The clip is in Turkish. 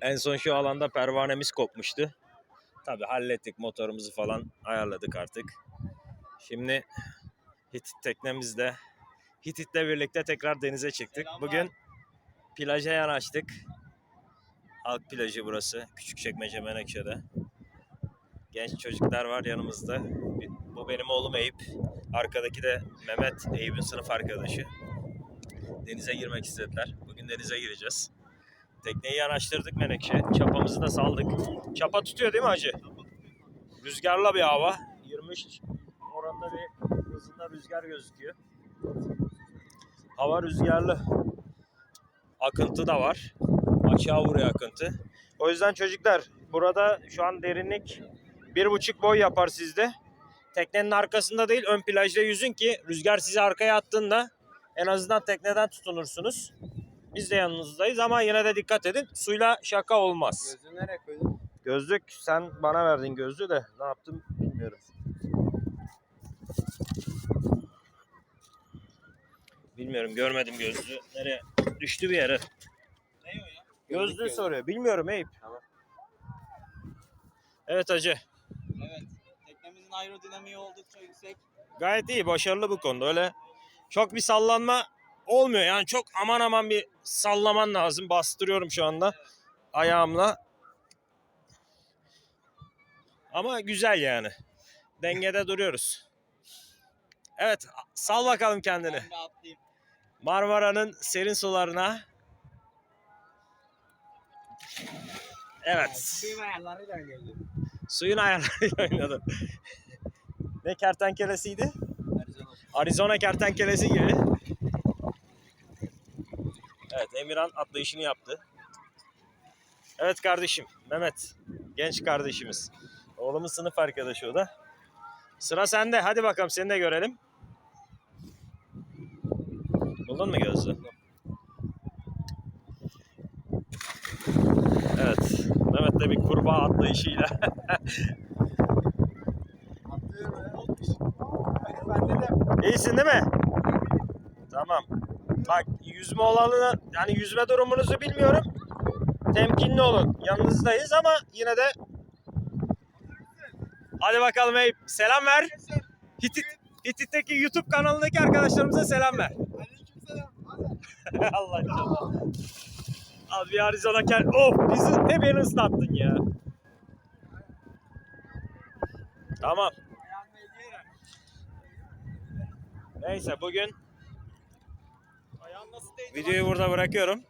En son şu alanda pervanemiz kopmuştu. Tabi hallettik motorumuzu falan ayarladık artık. Şimdi Hitit teknemizde Hitit'le birlikte tekrar denize çıktık. Selamlar. Bugün plaja yanaştık. Halk plajı burası. Küçükçekmece Menekşe'de. Genç çocuklar var yanımızda. Bu benim oğlum Eyüp. Arkadaki de Mehmet, Eyüp'ün sınıf arkadaşı. Denize girmek istediler. Bugün denize gireceğiz. Tekneyi yanaştırdık Menekşe. Çapamızı da saldık. Çapa tutuyor değil mi hacı? Rüzgarlı bir hava. 23 oranda bir hızında rüzgar gözüküyor. Hava rüzgarlı. Akıntı da var. Aşağı vuruyor akıntı. O yüzden çocuklar burada şu an derinlik bir buçuk boy yapar sizde. Teknenin arkasında değil ön plajda yüzün ki rüzgar sizi arkaya attığında en azından tekneden tutunursunuz. Biz de yanınızdayız ama yine de dikkat edin. Suyla şaka olmaz. Gözü nereye koydun? Gözlük sen bana verdin gözlüğü de ne yaptım bilmiyorum. Bilmiyorum görmedim gözlüğü. Nereye? Düştü bir yere. Ne o ya? Gözlüğü soruyor. Bilmiyorum Eyüp. Tamam. Evet hacı. Evet. Teknemizin aerodinamiği oldukça yüksek. Gayet iyi. Başarılı bu konuda. Öyle çok bir sallanma olmuyor. Yani çok aman aman bir sallaman lazım. Bastırıyorum şu anda ayağımla. Ama güzel yani. Dengede duruyoruz. Evet, sal bakalım kendini. Marmara'nın serin sularına. Evet, Suyun ayarlarıyla oynuyorum. suyun ayarlarıyla oynadın. ne kertenkelesiydi? Arizona. Arizona kertenkelesi gibi. Evet, Emirhan atlayışını yaptı. Evet kardeşim, Mehmet. Genç kardeşimiz. Oğlumun sınıf arkadaşı o da. Sıra sende. Hadi bakalım seni de görelim. Buldun mu gözlüğü? Evet. Mehmet de bir kurbağa atlayışıyla. İyisin değil mi? Bak yüzme olanını yani yüzme durumunuzu bilmiyorum. Temkinli olun. Yanınızdayız ama yine de Hadi bakalım Eyüp. Selam ver. Hitit, Hitit'teki YouTube kanalındaki arkadaşlarımıza selam ver. Allah canına. Abi Arizona kel. Of bizi ne beni ıslattın ya. Tamam. Neyse bugün? Videoyu burada bırakıyorum.